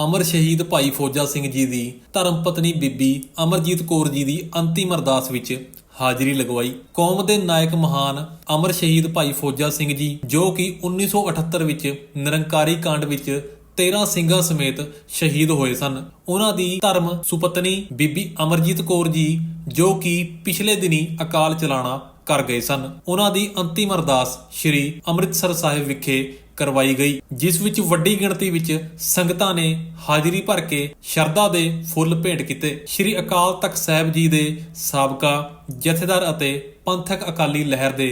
ਅਮਰ ਸ਼ਹੀਦ ਭਾਈ ਫੌਜਾ ਸਿੰਘ ਜੀ ਦੀ ਧਰਮ ਪਤਨੀ ਬੀਬੀ ਅਮਰਜੀਤ ਕੌਰ ਜੀ ਦੀ ਅੰਤਿਮ ਅਰਦਾਸ ਵਿੱਚ ਹਾਜ਼ਰੀ ਲਗਵਾਈ। ਕੌਮ ਦੇ ਨਾਇਕ ਮਹਾਨ ਅਮਰ ਸ਼ਹੀਦ ਭਾਈ ਫੌਜਾ ਸਿੰਘ ਜੀ, ਜੋ ਕਿ 1978 ਵਿੱਚ ਨਿਰੰਕਾਰੀ ਕਾਂਡ ਵਿੱਚ 13 ਸਿੰਘਾਂ ਸਮੇਤ ਸ਼ਹੀਦ ਹੋਏ ਸਨ। ਉਹਨਾਂ ਦੀ ਧਰਮ ਸੁਪਤਨੀ ਬੀਬੀ ਅਮਰਜੀਤ ਕੌਰ ਜੀ, ਜੋ ਕਿ ਪਿਛਲੇ ਦਿਨੀ ਅਕਾਲ ਚਲਾਣਾ ਕਰ ਗਏ ਸਨ। ਉਹਨਾਂ ਦੀ ਅੰਤਿਮ ਅਰਦਾਸ ਸ੍ਰੀ ਅੰਮ੍ਰਿਤਸਰ ਸਾਹਿਬ ਵਿਖੇ ਕਰਵਾਈ ਗਈ, ਜਿਸ ਵਿੱਚ ਵੱਡੀ ਗਿਣਤੀ ਵਿੱਚ ਸੰਗਤਾਂ ਨੇ ਹਾਜ਼ਰੀ ਭਰ ਕੇ ਸ਼ਰਧਾ ਦੇ ਫੁੱਲ ਭੇਂਟ ਕੀਤੇ। ਸ੍ਰੀ ਅਕਾਲ ਤਖਤ ਸਾਹਿਬ ਜੀ ਦੇ ਸਾਬਕਾ ਜਥੇਦਾਰ ਅਤੇ ਪੰਥਕ ਅਕਾਲੀ ਲਹਿਰ ਦੇ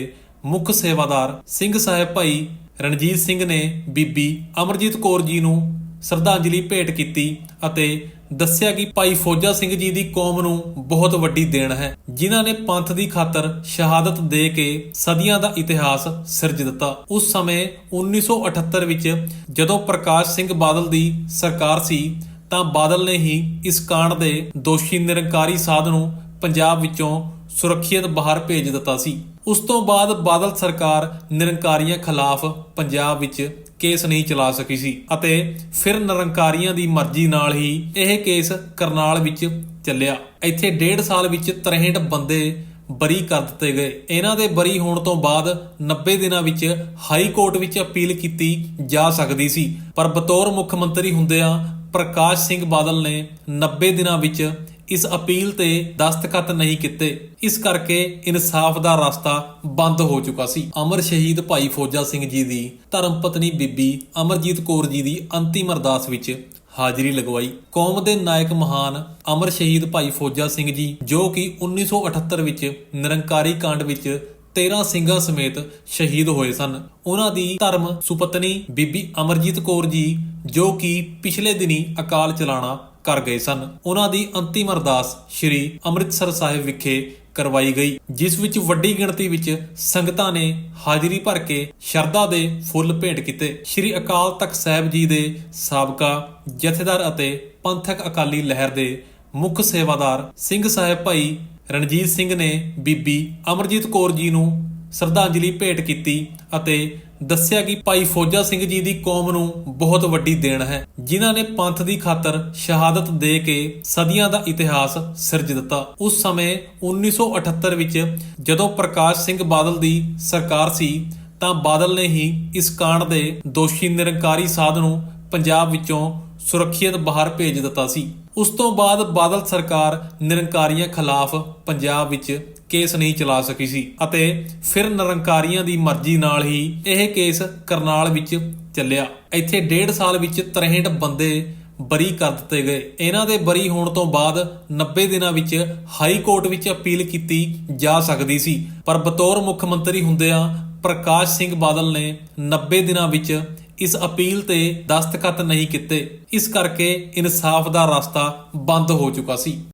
ਮੁੱਖ ਸੇਵਾਦਾਰ ਸਿੰਘ ਸਾਹਿਬ ਭਾਈ ਰਣਜੀਤ ਸਿੰਘ ਨੇ ਬੀਬੀ ਅਮਰਜੀਤ ਕੌਰ ਜੀ ਨੂੰ ਸ਼ਰਧਾਂਜਲੀ ਭੇਟ ਕੀਤੀ ਅਤੇ ਦੱਸਿਆ ਕਿ ਭਾਈ ਫੌਜਾ ਸਿੰਘ ਜੀ ਦੀ ਕੌਮ ਨੂੰ ਬਹੁਤ ਵੱਡੀ ਦੇਣ ਹੈ, ਜਿਨ੍ਹਾਂ ਨੇ ਪੰਥ ਦੀ ਖਾਤਰ ਸ਼ਹਾਦਤ ਦੇ ਕੇ ਸਦੀਆਂ ਦਾ ਇਤਿਹਾਸ ਸਿਰਜ ਦਿੱਤਾ। ਉਸ ਸਮੇਂ 1978 ਵਿੱਚ ਜਦੋਂ ਪ੍ਰਕਾਸ਼ ਸਿੰਘ ਬਾਦਲ ਦੀ ਸਰਕਾਰ ਸੀ, ਤਾਂ ਬਾਦਲ ਨੇ ਹੀ ਇਸ ਕਾਂਡ ਦੇ ਦੋਸ਼ੀ ਨਿਰੰਕਾਰੀ ਸਾਧ ਨੂੰ ਪੰਜਾਬ ਵਿੱਚੋਂ ਸੁਰੱਖਿਅਤ ਬਾਹਰ ਭੇਜ ਦਿੱਤਾ ਸੀ। ਉਸ ਤੋਂ ਬਾਅਦ ਬਾਦਲ ਸਰਕਾਰ ਨਿਰੰਕਾਰੀਆਂ ਖਿਲਾਫ ਪੰਜਾਬ ਵਿੱਚ ਕੇਸ ਨਹੀਂ ਚਲਾ ਸਕੀ ਸੀ ਅਤੇ ਫਿਰ ਨਿਰੰਕਾਰੀਆਂ ਦੀ ਮਰਜ਼ੀ ਨਾਲ ਹੀ ਇਹ ਕੇਸ ਕਰਨਾਲ ਵਿੱਚ ਚੱਲਿਆ। ਇੱਥੇ ਡੇਢ ਸਾਲ ਵਿੱਚ 63 ਬੰਦੇ ਬਰੀ ਕਰ ਦਿੱਤੇ ਗਏ। ਇਹਨਾਂ ਦੇ ਬਰੀ ਹੋਣ ਤੋਂ ਬਾਅਦ 90 ਦਿਨਾਂ ਵਿੱਚ ਹਾਈ ਕੋਰਟ ਵਿੱਚ ਅਪੀਲ ਕੀਤੀ ਜਾ ਸਕਦੀ ਸੀ। ਪਰ ਬਤੌਰ ਮੁੱਖ ਮੰਤਰੀ ਹੁੰਦਿਆਂ ਪ੍ਰਕਾਸ਼ ਸਿੰਘ ਬਾਦਲ ਨੇ 90 ਦਿਨਾਂ ਵਿੱਚ ਇਸ ਅਪੀਲ ਤੇ ਦਸਤਖਤ ਨਹੀਂ ਕੀਤੇ। ਇਸ ਕਰਕੇ ਇਨਸਾਫ ਦਾ ਰਸਤਾ ਬੰਦ ਹੋ ਚੁੱਕਾ ਸੀ। ਅਮਰ ਸ਼ਹੀਦ ਭਾਈ ਫੌਜਾ ਸਿੰਘ ਜੀ ਦੀ ਧਰਮ ਪਤਨੀ ਬੀਬੀ ਅਮਰਜੀਤ ਕੌਰ ਜੀ ਦੀ ਅੰਤਿਮ ਅਰਦਾਸ ਵਿੱਚ ਹਾਜ਼ਰੀ ਲਗਵਾਈ। ਕੌਮ ਦੇ ਨਾਇਕ ਮਹਾਨ ਅਮਰ ਸ਼ਹੀਦ ਭਾਈ ਫੌਜਾ ਸਿੰਘ ਜੀ, ਜੋ ਕਿ 1978 ਵਿੱਚ ਨਿਰੰਕਾਰੀ ਕਾਂਡ ਵਿੱਚ 13 ਸਿੰਘਾਂ ਸਮੇਤ ਸ਼ਹੀਦ ਹੋਏ ਸਨ। ਉਹਨਾਂ ਦੀ ਧਰਮ ਸੁਪਤਨੀ ਬੀਬੀ ਅਮਰਜੀਤ ਕੌਰ ਜੀ, ਜੋ ਕਿ ਪਿਛਲੇ ਦਿਨੀ ਅਕਾਲ ਚਲਾਣਾ ਕਰ ਗਏ ਸਨ। ਉਹਨਾਂ ਦੀ ਅੰਤਿਮ ਅਰਦਾਸ ਸ੍ਰੀ ਅੰਮ੍ਰਿਤਸਰ ਸਾਹਿਬ ਵਿਖੇ ਕਰਵਾਈ ਗਈ, ਜਿਸ ਵਿੱਚ ਵੱਡੀ ਗਿਣਤੀ ਵਿੱਚ ਸੰਗਤਾਂ ਨੇ ਹਾਜ਼ਰੀ ਭਰ ਕੇ ਸ਼ਰਧਾ ਦੇ ਫੁੱਲ ਭੇਟ ਕੀਤੇ। ਸ੍ਰੀ ਅਕਾਲ ਤਖਤ ਸਾਹਿਬ ਜੀ ਦੇ ਸਾਬਕਾ ਜਥੇਦਾਰ ਅਤੇ ਪੰਥਕ ਅਕਾਲੀ ਲਹਿਰ ਦੇ ਮੁੱਖ ਸੇਵਾਦਾਰ ਸਿੰਘ ਸਾਹਿਬ ਭਾਈ ਰਣਜੀਤ ਸਿੰਘ ਨੇ ਬੀਬੀ ਅਮਰਜੀਤ ਕੌਰ ਜੀ ਨੂੰ ਸ਼ਰਧਾਂਜਲੀ ਭੇਟ ਕੀਤੀ ਅਤੇ ਦੱਸਿਆ ਕਿ ਭਾਈ ਫੌਜਾ ਸਿੰਘ ਜੀ ਦੀ ਕੌਮ ਨੂੰ ਬਹੁਤ ਵੱਡੀ ਦੇਣ ਹੈ, ਜਿਨ੍ਹਾਂ ਨੇ ਪੰਥ ਦੀ ਖਾਤਰ ਸ਼ਹਾਦਤ ਦੇ ਕੇ ਸਦੀਆਂ ਦਾ ਇਤਿਹਾਸ ਸਿਰਜ ਦਿੱਤਾ। ਉਸ ਸਮੇਂ 1978 ਵਿੱਚ ਜਦੋਂ ਪ੍ਰਕਾਸ਼ ਸਿੰਘ ਬਾਦਲ ਦੀ ਸਰਕਾਰ ਸੀ, ਤਾਂ ਬਾਦਲ ਨੇ ਹੀ ਇਸ ਕਾਂਡ ਦੇ ਦੋਸ਼ੀ ਨਿਰੰਕਾਰੀ ਸਾਧ ਨੂੰ ਪੰਜਾਬ ਵਿੱਚੋਂ ਸੁਰੱਖਿਅਤ ਬਾਹਰ ਭੇਜ ਦਿੱਤਾ ਸੀ। ਉਸ ਤੋਂ ਬਾਅਦ ਬਾਦਲ ਸਰਕਾਰ ਨਿਰੰਕਾਰੀਆਂ ਖਿਲਾਫ ਪੰਜਾਬ ਵਿੱਚ ਕੇਸ ਨਹੀਂ ਚਲਾ ਸਕੀ ਸੀ ਅਤੇ ਫਿਰ ਨਿਰੰਕਾਰੀਆਂ ਦੀ ਮਰਜ਼ੀ ਨਾਲ ਹੀ ਇਹ ਕੇਸ ਕਰਨਾਲ ਵਿੱਚ ਚੱਲਿਆ। ਇੱਥੇ ਡੇਢ ਸਾਲ ਵਿੱਚ 63 ਬੰਦੇ ਬਰੀ ਕਰ ਦਿੱਤੇ ਗਏ। ਇਹਨਾਂ ਦੇ ਬਰੀ ਹੋਣ ਤੋਂ ਬਾਅਦ 90 ਦਿਨਾਂ ਵਿੱਚ ਹਾਈ ਕੋਰਟ ਵਿੱਚ ਅਪੀਲ ਕੀਤੀ ਜਾ ਸਕਦੀ ਸੀ। ਪਰ ਬਤੌਰ ਮੁੱਖ ਮੰਤਰੀ ਹੁੰਦਿਆਂ ਪ੍ਰਕਾਸ਼ ਸਿੰਘ ਬਾਦਲ ਨੇ 90 ਦਿਨਾਂ ਵਿੱਚ ਇਸ ਅਪੀਲ ਤੇ ਦਸਤਖਤ ਨਹੀਂ ਕੀਤੇ। ਇਸ ਕਰਕੇ ਇਨਸਾਫ ਦਾ ਰਸਤਾ ਬੰਦ ਹੋ ਚੁੱਕਾ ਸੀ।